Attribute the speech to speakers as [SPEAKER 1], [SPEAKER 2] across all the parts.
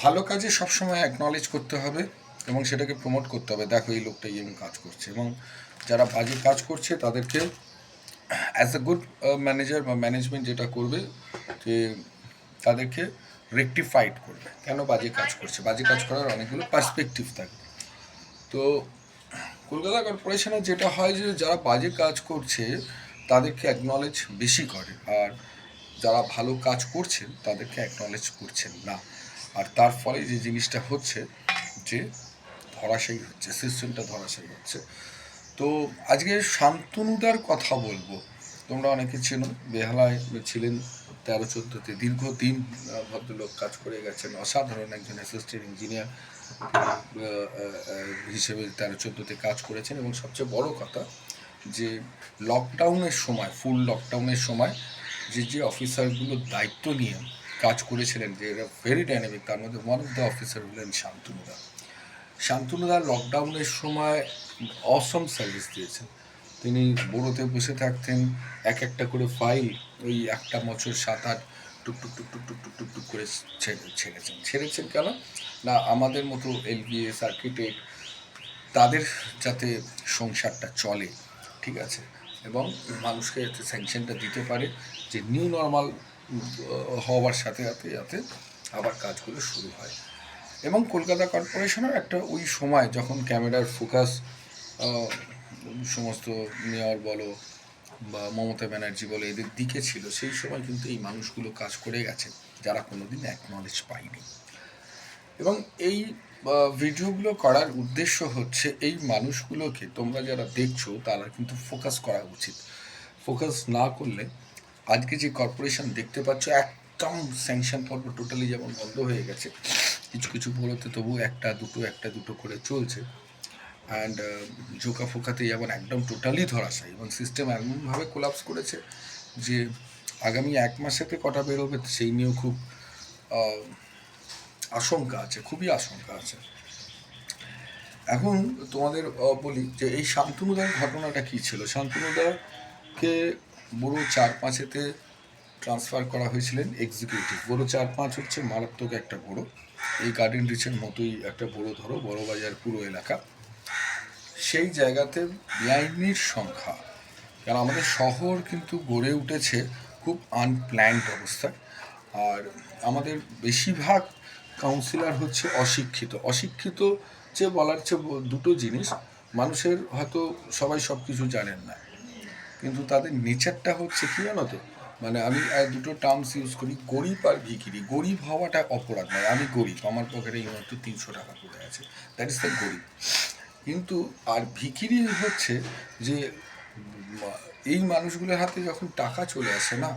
[SPEAKER 1] ভালো কাজে সবসময় অ্যাকনলেজ করতে হবে এবং সেটাকে প্রমোট করতে হবে। দেখো, এই লোকটা এরকম কাজ করছে এবং যারা বাজে কাজ করছে, তাদেরকে অ্যাজ এ গুড ম্যানেজার বা ম্যানেজমেন্ট যেটা করবে, যে তাদেরকে রেকটিফাইড করবে। কেন বাজে কাজ করছে? বাজে কাজ করার অনেকগুলো পার্সপেক্টিভ থাকে তো কলকাতা কর্পোরেশনে যেটা হয় যে, যারা বাজে কাজ করছে, তাদেরকে অ্যাকনলেজ বেশি করে। আর যারা ভালো কাজ করছেন, তাদেরকে অ্যাকনলেজ করছেন না। আর তার ফলে যে জিনিসটা হচ্ছে যে ধরাশায়ী হচ্ছে সিস্টেমটা ধরাশায়ী হচ্ছে। তো আজকে শান্তনুদার কথা বলব। তোমরা অনেকে চেনো, বেহালায় ছিলেন তেরো চোদ্দোতে। দীর্ঘদিন ভদ্রলোক কাজ করে গেছেন। অসাধারণ একজন অ্যাসিস্ট্যান্ট ইঞ্জিনিয়ার হিসেবে তেরো চোদ্দোতে কাজ করেছেন। এবং সবচেয়ে বড় কথা যে লকডাউনের সময় ফুল লকডাউনের সময় যে যে অফিসারগুলো দায়িত্ব নিয়ে কাজ করেছিলেন যে ভেরি ডাইনামিক তার মধ্যে ওয়ান অফ দ্য অফিসার হলেন শান্তনুদা শান্তনুদা লকডাউনের সময় অসম সার্ভিস দিয়েছেন। তিনি বোড়োতে বসে থাকতেন, এক একটা করে ফাইল ওই একটা বছর সাত আট টুক টুক টুক টুক টুক টুক টুক টুক করে ছেড়ে ছেড়েছেন। ছেড়েছেন কেন? না, আমাদের মতো এলবিএস আর্কিটেক্ট তাদের যাতে সংসারটা চলে, ঠিক আছে? এবং মানুষকে যাতে স্যাংশনটা দিতে পারে, যে নিউ নর্মাল হওয়ার সাথে সাথে যাতে আবার কাজগুলো শুরু হয়। এবং কলকাতা কর্পোরেশনের একটা ওই সময় যখন ক্যামেরার ফোকাস সমস্ত মেয়র বলো বা মমতা ব্যানার্জি বলো এদের দিকে ছিল, সেই সময় কিন্তু এই মানুষগুলো কাজ করে গেছে, যারা কোনোদিন অ্যাকনলেজ পায়নি। এবং এই ভিডিওগুলো করার উদ্দেশ্য হচ্ছে এই মানুষগুলোকে তোমরা যারা দেখছ তারা কিন্তু ফোকাস করা উচিত। ফোকাস না করলে আজকে যে কর্পোরেশন দেখতে পাচ্ছ, একদম স্যাংশন পর্ব টোটালি যেমন বন্ধ হয়ে গেছে, কিছু কিছু বলতে তবু একটা দুটো একটা দুটো করে চলছে। অ্যান্ড জোকা ফোকাতে যেমন একদম টোটালি ধরাশায়ী এবং সিস্টেম এমনভাবে কোলাপস করেছে যে আগামী এক মাসেতে কটা বেরোবে, সেই নিয়েও খুব আশঙ্কা আছে, খুবই আশঙ্কা আছে। এখন তোমাদের বলি যে এই শান্তনুদার ঘটনাটা কী ছিল? শান্তনুদাকে বড় চার পাঁচেতে ট্রান্সফার করা হয়েছিলেন এক্সিকিউটিভ বড় চার পাঁচ হচ্ছে মারাত্মক একটা বড় এই গার্ডেন রিচের মতোই একটা বড় ধরো বড় বাজার পুরো এলাকা। সেই জায়গাতে বেআইনির সংখ্যা, কারণ আমাদের শহর কিন্তু গড়ে উঠেছে খুব আনপ্ল্যান্ড অবস্থায়। আর আমাদের বেশিরভাগ কাউন্সিলর হচ্ছে অশিক্ষিত। অশিক্ষিত যে বলার চেয়ে দুটো জিনিস, মানুষের হয়তো সবাই সব কিছু জানেন না। কিন্তু তাদের নেচারটা হচ্ছে কি জানো তো মানে আমি দুটো টার্মস ইউজ করি, গরিব আর ভিখিরি। গরিব হওয়াটা অপরাধ নয়, আমি গরিব, আমার পকেটে এই মাত্র তিনশো টাকা পড়ে আছে। দ্যাট ইজ দ্য গরিব। কিন্তু, আর ভিখিরি হচ্ছে যে এই মানুষগুলোর হাতে যখন টাকা চলে আসে না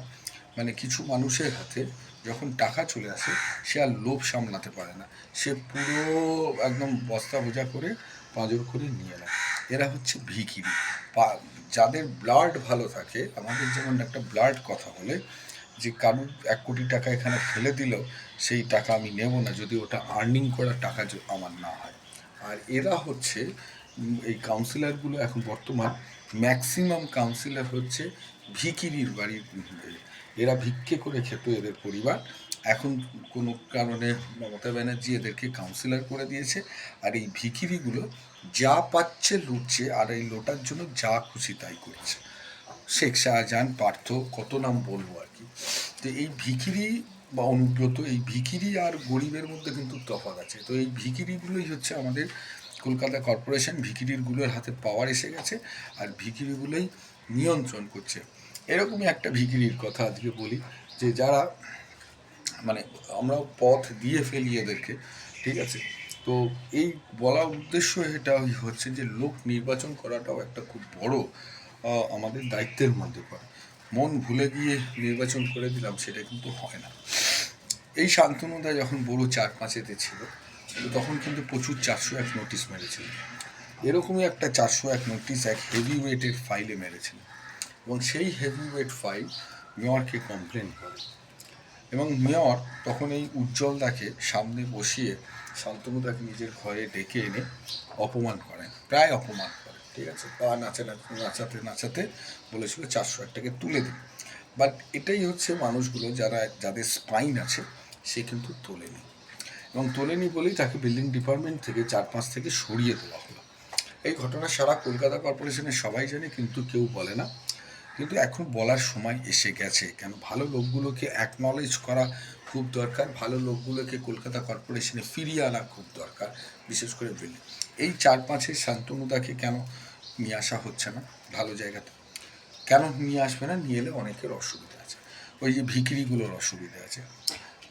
[SPEAKER 1] মানে কিছু মানুষের হাতে যখন টাকা চলে আসে, সে আর লোভ সামলাতে পারে না। সে পুরো একদম বস্তা বোঝা করে পাঁজর করে নিয়ে নেয়। এরা হচ্ছে ভিখিরি পা- যাদের ব্লাড ভালো থাকে, আমাদের যেমন একটা ব্লাড কথা বলে, যে কারুর এক কোটি টাকা এখানে ফেলে দিলেও সেই টাকা আমি নেব না, যদি ওটা আর্নিং করা টাকা আমার না হয়। আর এরা হচ্ছে এই কাউন্সিলরগুলো এখন বর্তমান ম্যাক্সিমাম কাউন্সিলর হচ্ছে ভিকিরির বাড়ির এরা ভিক্ষে করে খেত এদের পরিবার। এখন কোনো কারণে মমতা ব্যানার্জি এদেরকে কাউন্সিলর করে দিয়েছে, আর এই ভিখিরিগুলো যা পাচ্ছে লুটছে, আর এই লোটার জন্য যা খুশি তাই করছে। শেখ শাহজাহান, পার্থ, কত নাম বলব আর কি। তো এই ভিখিরি বা অনুব্রত, এই ভিখিরি আর গরিবের মধ্যে কিন্তু তফাৎ আছে। তো এই ভিখিরিগুলোই হচ্ছে আমাদের কলকাতা কর্পোরেশন, ভিখিরিগুলোর হাতে পাওয়ার এসে গেছে, আর ভিখিরিগুলোই নিয়ন্ত্রণ করছে। এরকমই একটা ভিখিরির কথা আজকে বলি, যে যারা মানে আমরা পথ দিয়ে ফেলি এদেরকে, ঠিক আছে? তো এই বলার উদ্দেশ্য এটা হচ্ছে যে লোক নির্বাচন করাটাও একটা খুব বড় আমাদের দায়িত্বের মধ্যে পড়ে। মন ভুলে গিয়ে নির্বাচন করে দিলাম, সেটা কিন্তু হয় না। এই শান্তনুদা যখন বড় চার পাঁচেতে ছিল, তখন কিন্তু প্রচুর চারশো এক নোটিশ মেরেছিল। এরকমই একটা চারশো এক নোটিশ এক হেভি ওয়েটের ফাইলে মেরেছিল। এবং সেই হেভি ওয়েট ফাইল মেয়রকে কমপ্লেন করে। এবং মেয়র তখন এই উজ্জ্বল উজ্জ্বলদাকে সামনে বসিয়ে শান্তনুদাকে নিজের ঘরে ডেকে এনে অপমান করেন, প্রায় অপমান করে ঠিক আছে? পা নাচে নাচাতে নাচাতে বলেছিল চারশো একটাকে তুলে দিন। বাট এটাই হচ্ছে মানুষগুলো যারা, যাদের স্পাইন আছে, সে কিন্তু তোলেনি। এবং তোলেনি বলেই তাকে বিল্ডিং ডিপার্টমেন্ট থেকে চার পাঁচ থেকে সরিয়ে দেওয়া হলো। এই ঘটনা সারা কলকাতা কর্পোরেশনের সবাই জানে, কিন্তু কেউ বলে না। কিন্তু এখন বলার সময় এসে গেছে। কেন? ভালো লোকগুলোকে অ্যাকনলেজ করা খুব দরকার। ভালো লোকগুলোকে কলকাতা কর্পোরেশনে ফিরিয়ে আনা খুব দরকার, বিশেষ করে বিল্ডিং এই চার পাঁচের শান্তনুদাকে কেন নিয়ে আসা হচ্ছে না ভালো জায়গাতে? কেন নিয়ে আসবে না? নিয়ে এলে অনেকের অসুবিধা আছে। ওই যে ভিকিরিগুলোর অসুবিধা আছে।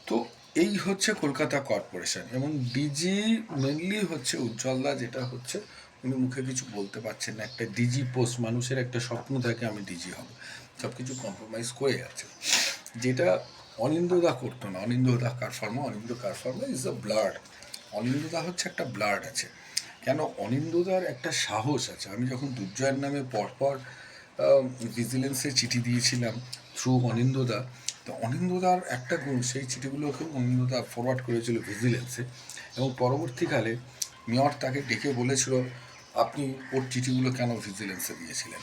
[SPEAKER 1] তো এই হচ্ছে কলকাতা কর্পোরেশন এবং ডিজি মেনলি হচ্ছে উজ্জ্বলদা, যেটা হচ্ছে উনি মুখে কিছু বলতে পারছেন না। একটা ডিজি পোস্ট মানুষের একটা স্বপ্ন থাকে আমি ডিজি হব। সব কিছু কম্প্রোমাইজ করে আছে। যেটা অনিন্দদা করতো না। অনিন্দদা কারফার্মা অনিন্দ কারফার্মা ইজ আ ব্লাড অনিন্দদা হচ্ছে একটা ব্লাড আছে। কেন? অনিন্দদার একটা সাহস আছে। আমি যখন দুর্জয়ের নামে পরপর ভিজিলেন্সে চিঠি দিয়েছিলাম থ্রু অনিন্দদা তো অনিন্দদার একটা গুণ, সেই চিঠিগুলোকেও অনিন্দদা ফরওয়ার্ড করেছিল ভিজিলেন্সে এবং পরবর্তীকালে মেয়র তাকে ডেকে বলেছিল আপনি ওর চিঠিগুলো কেন ভিজিলেন্সে দিয়েছিলেন?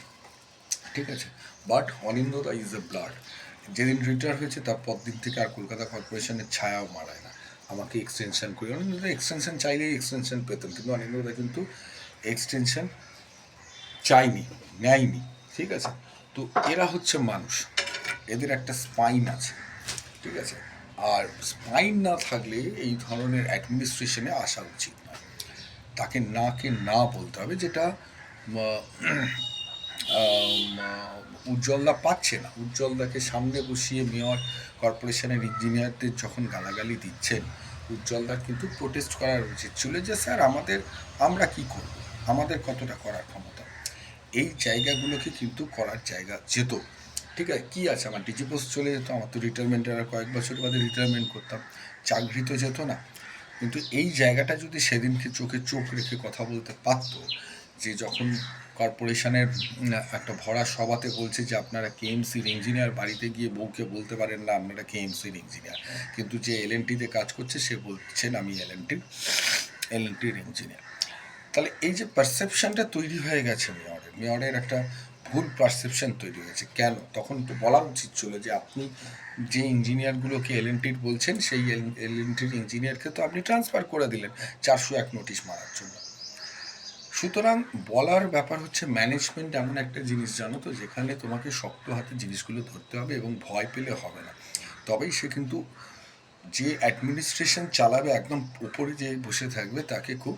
[SPEAKER 1] ঠিক আছে? বাট অনিন্দদা ইজ এ ব্লাড যেদিন রিটায়ার হয়েছে, তার পর দিন থেকে আর কলকাতা কর্পোরেশনের ছায়াও মারায় না। আমাকে এক্সটেনশন করি অনিন্দদা এক্সটেনশন চাইলেই এক্সটেনশন পেতেন, কিন্তু অনিন্দদা কিন্তু এক্সটেনশন চাইনি নেয়নি। ঠিক আছে? তো এরা হচ্ছে মানুষ। এদের একটা স্পাইন আছে। ঠিক আছে? আর স্পাইন না থাকলে এই ধরনের অ্যাডমিনিস্ট্রেশনে আসা উচিত। না তাকে নাকে না বলতে হবে, যেটা উজ্জ্বলদা পাচ্ছে না। উজ্জ্বলদাকে সামনে বসিয়ে মেয়র কর্পোরেশনের ইঞ্জিনিয়ারদের যখন গালাগালি দিচ্ছেন, উজ্জ্বলদার কিন্তু প্রোটেস্ট করার উচিত ছিল যে, স্যার, আমাদের, আমরা কি করব? আমাদের কতটা করার ক্ষমতা? এই জায়গাগুলোকে কিন্তু করার জায়গা যেত। ঠিক আছে, কী আছে? আমার ডিজি পোস্ট চলে যেত, আমার তো রিটায়ারমেন্টের আর কয়েক বছর বাদে রিটায়ারমেন্ট করতাম। চাকরি তো যেত না। কিন্তু এই জায়গাটা যদি সেদিনকে চোখে চোখ রেখে কথা বলতে পারতো, যে যখন কর্পোরেশনের একটা ভরা সভাতে বলছে যে আপনারা কেএমসির ইঞ্জিনিয়ার বাড়িতে গিয়ে বউকে বলতে পারেন, না, আপনারা কেএমসির ইঞ্জিনিয়ার কিন্তু যে এলএনটিতে কাজ করছে, সে বলছেন, আমি এলএনটির এলএনটির ইঞ্জিনিয়ার তাহলে এই যে পারসেপশনটা তৈরি হয়ে গেছে মেয়রের মেয়রের একটা ভুল পারসেপশন তৈরি হয়েছে। কেন? তখন তো বলা উচিত ছিল যে আপনি যে ইঞ্জিনিয়ারগুলোকে এল এলএনটির বলছেন, সেই এলএনটির ইঞ্জিনিয়ারকে তো আপনি ট্রান্সফার করে দিলেন চারশো এক নোটিশ মারার জন্য। সুতরাং বলার ব্যাপার হচ্ছে ম্যানেজমেন্ট এমন একটা জিনিস জানো তো, যেখানে তোমাকে শক্ত হাতে জিনিসগুলো ধরতে হবে এবং ভয় পেলে হবে না। তবেই সে কিন্তু যে অ্যাডমিনিস্ট্রেশন চালাবে, একদম উপরে যে বসে থাকবে, তাকে খুব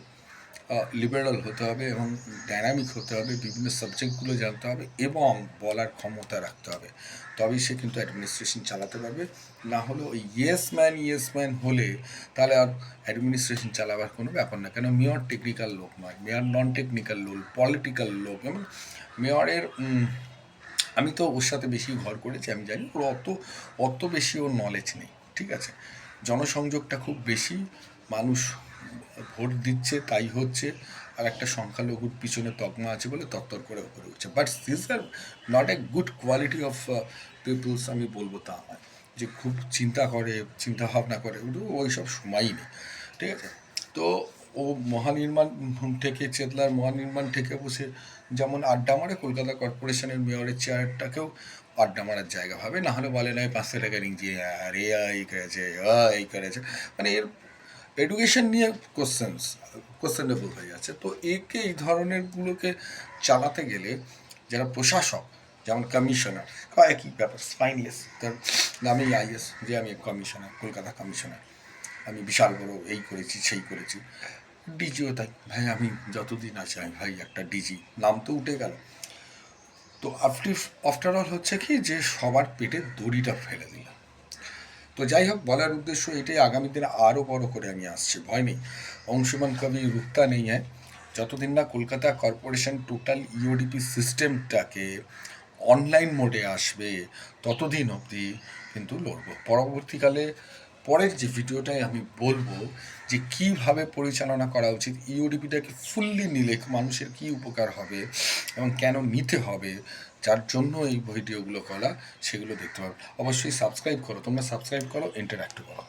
[SPEAKER 1] লিবারাল হতে হবে এবং ডাইনামিক হতে হবে, বিভিন্ন সাবজেক্টগুলো জানতে হবে এবং বলার ক্ষমতা রাখতে হবে। তবেই সে কিন্তু অ্যাডমিনিস্ট্রেশন চালাতে পারবে। না হলে ওই ইয়েস ম্যান ইয়েস ম্যান হলে তাহলে আর অ্যাডমিনিস্ট্রেশন চালাবার কোনো ব্যাপার না। কেন? মেয়র টেকনিক্যাল লোক নয়। মেয়র নন টেকনিক্যাল লোক পলিটিক্যাল লোক এবং মেয়রের আমি তো ওর সাথে বেশি ঘর করেছি, আমি জানি। ওর অত অত বেশি ওর নলেজ নেই। ঠিক আছে? জনসংযোগটা খুব বেশি। মানুষ ভোট দিচ্ছে, তাই হচ্ছে। আর একটা সংখ্যালঘুর পিছনে তকমা আছে বলে তত্তর করে উপরে উঠছে। But this are not a good quality of peoples আমি বলব তা নয়। যে খুব চিন্তা করে, চিন্তা ভাবনা করে ওই সব সময়ই নেই। ঠিক আছে? তো ও মহানির্মাণ থেকে, চেতলার মহানির্মাণ থেকে বসে যেমন আড্ডা মারে, কলকাতা কর্পোরেশনের মেয়রের চেয়ারটাকেও আড্ডা মারার জায়গা ভাবে। না হলে বলে নয় পাঁচশো টাকার ইঞ্জিনিয়ার এ এই করেছে এই করেছে। মানে এর এডুকেশন নিয়ে কোশ্চেন্স কোশ্চেনেবল হয়ে যাচ্ছে। তো একে এই ধরনেরগুলোকে চালাতে গেলে যারা প্রশাসক, যেমন কমিশনার বা একই ব্যাপার ইয়েস তার নামেই আইএস যে আমি কমিশনার কলকাতা কমিশনার আমি বিশাল বড় এই করেছি, সেই করেছি। ডিজিও তাই, ভাই, আমি যতদিন আছি, আমি ভাই, একটা ডিজি নাম তো উঠে গেল। তো আফটার আফটার অল হচ্ছে কি, যে সবার পেটে দড়িটা ফেলে দিলাম তো যাই হোক, বলার উদ্দেশ্য এটাই, আগামী দিনে আরও বড় করে আমি আসছি, ভয় নেই। অংশুমান কবি রুক্তা নেই হ্যাঁ। যতদিন না কলকাতা কর্পোরেশন টোটাল ইওডিপি সিস্টেমটাকে অনলাইন মোডে আসবে, ততদিন অবধি কিন্তু লড়ব। পরবর্তীকালে পরের যে ভিডিওটাই আমি বলব যে কীভাবে পরিচালনা করা উচিত ইউডিপিটাকে ফুললি নিলে মানুষের কি উপকার হবে এবং কেন নিতে হবে, যার জন্য এই ভিডিওগুলো করা, সেগুলো দেখতে পাবে। অবশ্যই সাবস্ক্রাইব করো, তোমরা সাবস্ক্রাইব করো ইন্টারাক্ট করো।